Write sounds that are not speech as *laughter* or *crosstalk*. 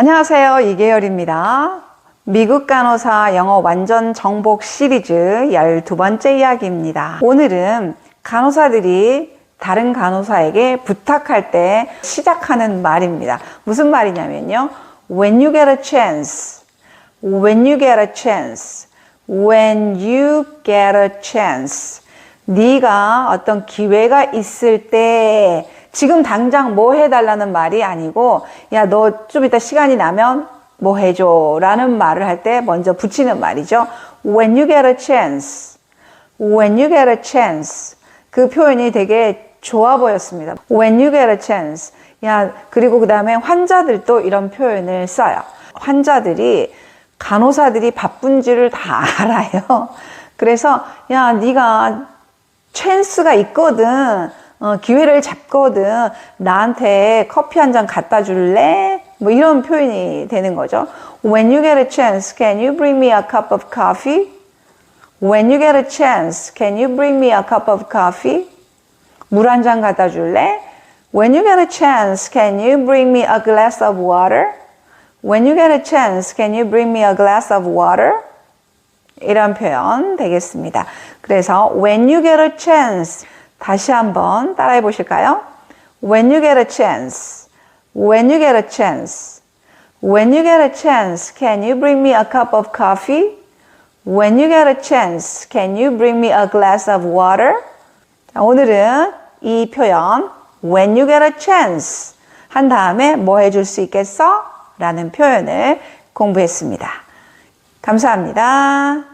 안녕하세요. 이계열입니다. 미국 간호사 영어 완전 정복 시리즈 12번째 이야기입니다. 오늘은 간호사들이 다른 간호사에게 부탁할 때 시작하는 말입니다. 무슨 말이냐면요. When you get a chance. When you get a chance. When you get a chance. 네가 어떤 기회가 있을 때 지금 당장 뭐 해달라는 말이 아니고 야 너 좀 이따 시간이 나면 뭐 해줘 라는 말을 할 때 먼저 붙이는 말이죠. When you get a chance. When you get a chance. 그 표현이 되게 좋아 보였습니다. When you get a chance. 야, 그리고 그 다음에 환자들도 이런 표현을 써요. 환자들이 간호사들이 바쁜지를 다 *laughs* 알아요. 그래서 야, 네가 찬스가 있거든. 어, 기회를 잡거든. 나한테 커피 한 잔 갖다 줄래? 뭐 이런 표현이 되는 거죠. When you get a chance, can you bring me a cup of coffee? When you get a chance, can you bring me a cup of coffee? 물 한 잔 갖다 줄래? When you get a chance, can you bring me a glass of water? When you get a chance, can you bring me a glass of water? 이런 표현 되겠습니다. 그래서 when you get a chance 다시 한번 따라해 보실까요? When you get a chance. When you get a chance. When you get a chance, can you bring me a cup of coffee? When you get a chance, can you bring me a glass of water? 자, 오늘은 이 표현 when you get a chance 한 다음에 뭐 해줄 수 있겠어? 라는 표현을 공부했습니다. 감사합니다.